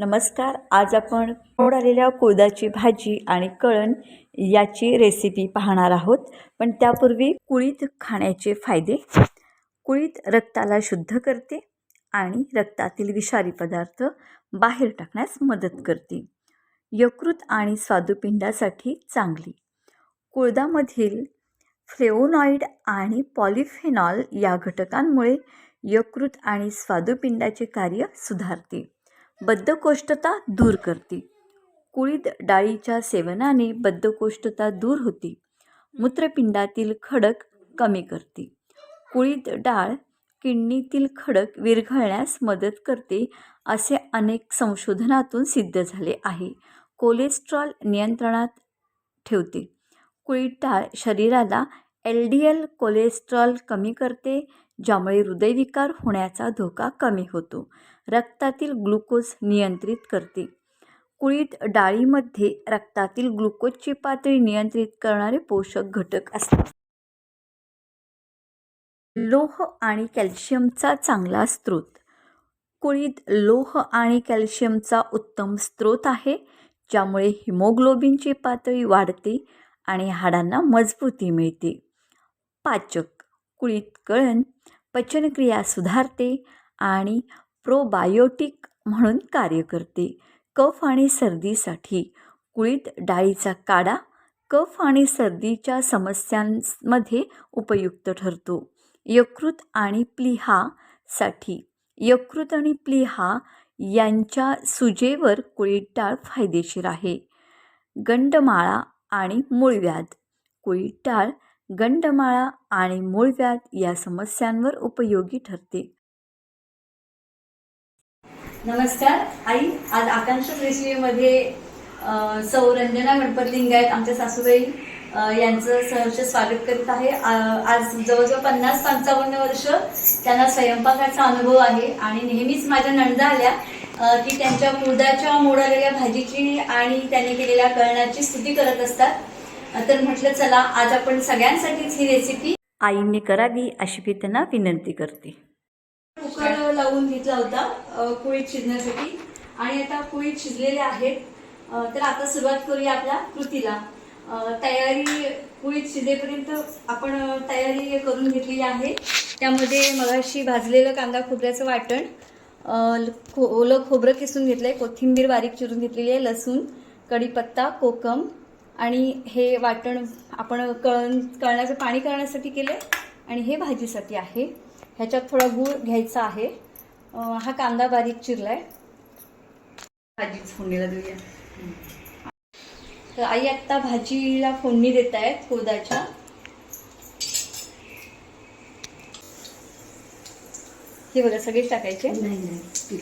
नमस्कार आज आपण कोड आलेल्या कुळदाची भाजी आणि कळण याची रेसिपी पाहणार आहोत. पण त्यापूर्वी कुळीत खाण्याचे फायदे. कुळीत रक्ताला शुद्ध करते आणि रक्तातील विषारी पदार्थ बाहेर टाकण्यास मदत करते. यकृत आणि स्वादुपिंडासाठी चांगली. कुळदामधील फ्लेवोनॉइड आणि पॉलिफेनॉल या घटकांमुळे यकृत आणि स्वादुपिंडाचे कार्य सुधारते. बद्धकोष्ठता दूर करते. कुळीद डाळीच्या सेवनाने बद्धकोष्ठता दूर होते. मूत्रपिंडातील खडक कमी करते. कुळीद डाळ किडनीतील खडक विरघळण्यास मदत करते असे अनेक संशोधनातून सिद्ध झाले आहे. कोलेस्ट्रॉल नियंत्रणात ठेवते. कुळीद डाळ शरीराला एल डी एल कोलेस्ट्रॉल कमी करते ज्यामुळे हृदयविकार होण्याचा धोका कमी होतो. रक्तातील ग्लुकोज नियंत्रित करते. कुळीत डाळीमध्ये रक्तातील ग्लुकोजची पातळी नियंत्रित करणारे पोषक घटक असतात. लोह आणि कॅल्शियमचा चांगला स्रोत. कुळीत लोह आणि कॅल्शियमचा उत्तम स्रोत आहे ज्यामुळे हिमोग्लोबिनची पातळी वाढते आणि हाडांना मजबूती मिळते. पाचक. कुळीत कळण पचनक्रिया सुधारते आणि प्रोबायोटिक म्हणून कार्य करते. कफ आणि सर्दीसाठी कुळीत डाळीचा काढा कफ आणि सर्दीच्या समस्यांमध्ये उपयुक्त ठरतो. यकृत आणि प्लिहासाठी यकृत आणि प्लिहा यांच्या सुजेवर कुळीत डाळ फायदेशीर आहे. गंडमाळा आणि मूळव्याध कुळीत डाळ गंडमाळा आणि मूळव्याध या समस्यांवर उपयोगी ठरते. नमस्कार. आई आज आकांक्षा रेसिपीमध्ये सौरंजना सौ रंजना गणपत लिंगायत आमच्या सासूबाई यांचं सहर्ष स्वागत करीत आहे. आज जवळजवळ पन्नास पंचावन्न वर्ष त्यांना स्वयंपाकाचा अनुभव आहे आणि नेहमीच माझ्या नंदा आल्या की त्यांच्या मुर्दाच्या मोडालेल्या भाजीची आणि त्यांनी केलेल्या कळणाची स्तुती करत असतात. तर म्हटलं चला आज आपण सगळ्यांसाठीच ही रेसिपी आईंनी करावी अशी मी त्यांना विनंती करते. कुकर लावून घेतला होता कुळीत शिजण्यासाठी आणि आता कुळीत शिजलेले आहेत. तर आता सुरुवात करूया आपल्या कृतीला. तयारी कुळीत शिजेपर्यंत आपण तयारी करून घेतलेली आहे. त्यामध्ये मगाशी भाजलेलं कांदा खोबऱ्याचं वाटण खो- ओलं खोबरं किसून घेतलंय कोथिंबीर बारीक चिरून घेतलेली आहे लसूण कढीपत्ता कोकम आणि हे वाटण आपण कळण कळण्याचं पाणी करण्यासाठी केलं आणि हे भाजीसाठी आहे. ह्याच्यात थोडा गूळ घ्यायचा आहे. हा कांदा बारीक चिरलाय. भाजीच फोडणीला देऊया. तर आई आत्ता भाजीला फोडणी देत आहेत कुळदाच्या हे बघा सगळेच टाकायचे? नाही नाही ती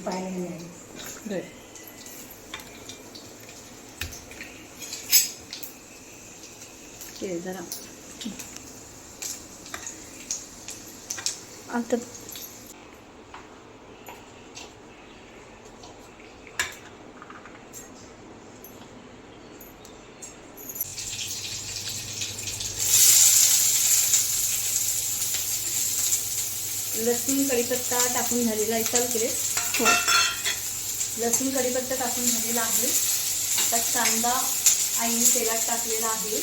ते जरा. आता लसूण कढीपत्ता टाकून झालेला आहे चालू केले. हो. लसूण कढीपत्ता टाकून झालेला आहे. आता कांदा आईने तेलात टाकलेला आहे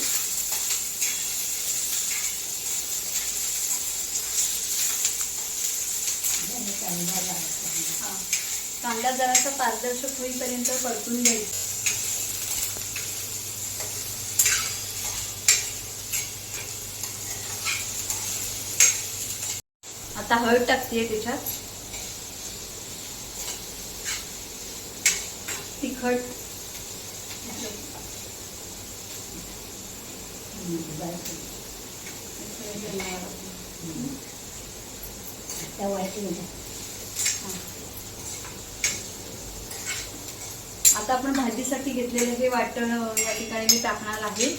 हा. कांदा जरासा पारदर्शक होईपर्यंत परतून घ्यायचा. आता हळद टाकते त्याच्यात. तिखट. त्या वाटून आता आपण भाजीसाठी घेतलेलं हे वाटण या ठिकाणी मी टाकणार आहे.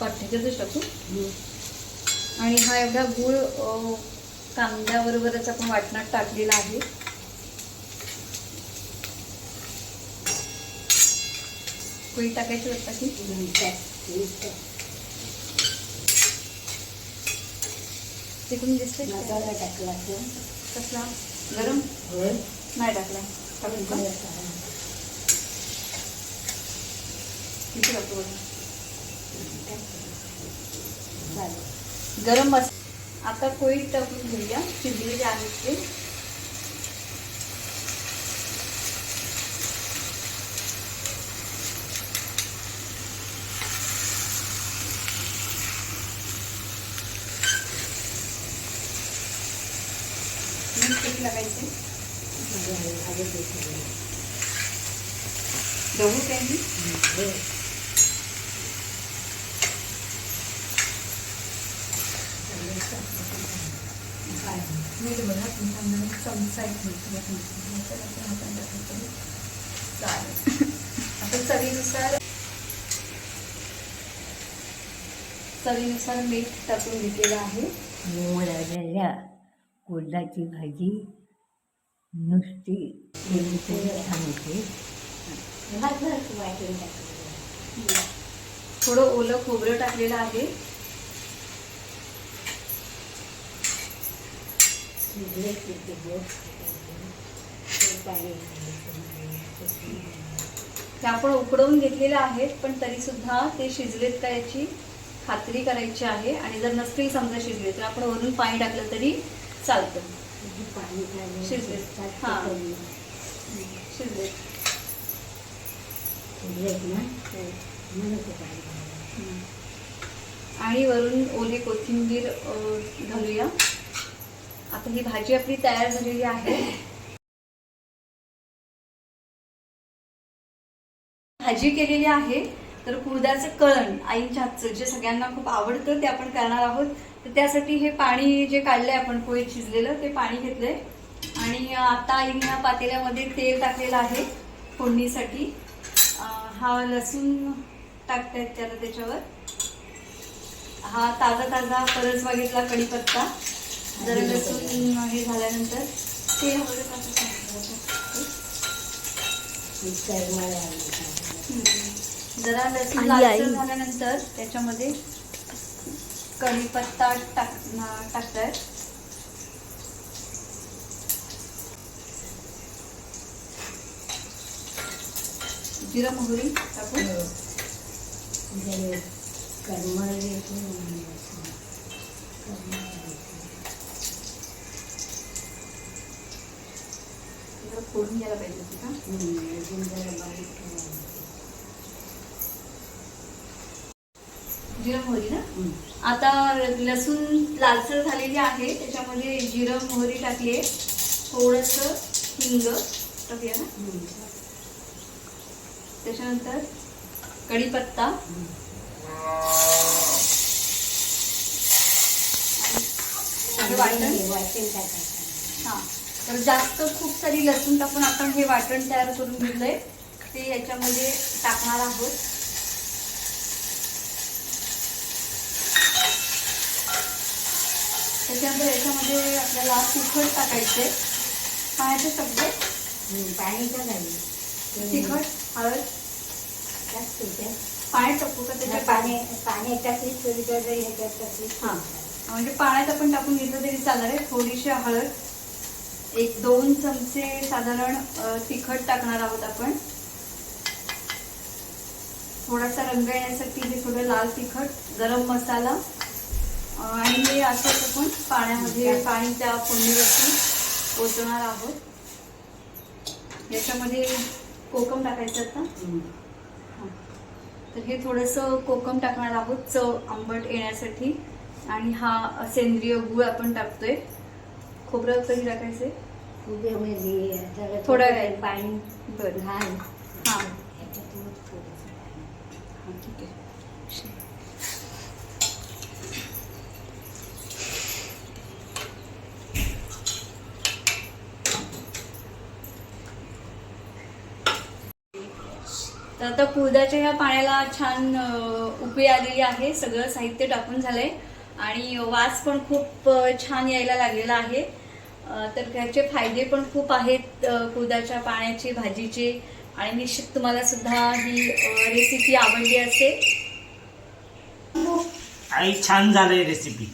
पाठ्याच्यातच टाकू आणि हा एवढा गूळ कांद्याबरोबरच आपण वाटणात टाकलेला आहे. कोळी टाकायची वाटतं की? तिकडून दिसते मसाला टाकला कसला? गरम? होय. नाही टाकला. टाकून का? किती गरम मस आता कोळी टाकून घेऊया. शिजलेले आहेत ते मीठ किती टाकायचे गहू त्यांनी मी मीठ तुमच्या चमचा एक चालेल आता चवीनुसार चवीनुसार मीठ टाकून घेतलेलं आहे. मोड आलेल्या कोल्हाची भाजी नुसती छान होते थोडं ओलं खोबरं टाकलेलं आहे. ते आपण उकडवून घेतलेले आहेत पण तरी सुद्धा ते शिजलेत का याची खात्री करायची आहे. आणि जर नसतील समजा शिजले तर आपण वरून पाणी टाकलं तरी चालतं. शिजले. हां. आणि वरून ओली कोथिंबीर घालूया. आता ही भाजी आपली तयार झालेली आहे. भाजी केलेली आहे. तर कुळदाचं कळण आईच्या हातचं जे सगळ्यांना खूप आवडतं ते आपण करणार आहोत. तर त्यासाठी हे पाणी जे काढलंय आपण पोळी शिजलेलं ते पाणी घेतलंय. आणि आता आईने ह्या पातेल्यामध्ये तेल टाकलेलं आहे फोडणीसाठी. हा लसूण टाकतायत त्याला त्याच्यावर. हा ताजा ताजा परस बघितला कढीपत्ता. जरा लसूण हे झाल्यानंतर तेल वगैरे जरा लसूण लालसर. झाल्यानंतर त्याच्यामध्ये कढीपत्ता टाक टाकतायत जिरं मोहरी टाकून. जरा फोडून घ्यायला पाहिजे होती जरा मोहरी ना. आता लसूण लालसर झालेली आहे त्याच्यामध्ये जिरं मोहरी टाकली आहे थोडंसं हिंग टाकूया ना. त्याच्यानंतर कढीपत्ता. वाटण. हे वाटण टाकायचं. हा. तर जास्त खूप सारी लसूण टाकून आपण हे वाटण तयार करून घेतलंय. ते याच्यामध्ये टाकणार आहोत. त्याच्यानंतर याच्यामध्ये आपल्याला तिखट टाकायचे. पाण्याचे हम्म, पाणी का घालू तिखट हळद. पाणी टाकू का त्याच्यात? पाणी पाणी टाकली थोडी जर ह्याच्यात टाकली हां. म्हणजे पाण्यात आपण टाकून घेतलं तरी चालणार आहे. थोडीशी हळद. एक दोन चमचे साधारण तिखट टाकणार आहोत आपण. थोडासा रंग येण्यासाठी हे थोडं लाल तिखट गरम मसाला. आणि हे असंच आपण पाण्यामध्ये पाणी त्या फोडणीवरती ओतणार आहोत. याच्यामध्ये कोकम टाकायचं आता. तर हे थोडंसं कोकम टाकणार आहोत चव आंबट येण्यासाठी. आणि हा सेंद्रिय गूळ आपण टाकतोय. खोबरं कधी टाकायचे जरा थोडा. पाणी बरं घाल हां ह्याच्यातून थोडंसं पाणी. हां ठीक आहे तर आता कुळदाच्या ह्या पाण्याला छान उकळी आलेली आहे. सगळं साहित्य टाकून झालंय. आणि वास पण खूप छान यायला लागलेला आहे. तर त्याचे फायदे पण खूप आहेत अ, कुळदाच्या पाण्याचे भाजीचे. आणि निश्चित तुम्हाला सुद्धा ही रेसिपी आवडली असेल. आई छान झालंय रेसिपी.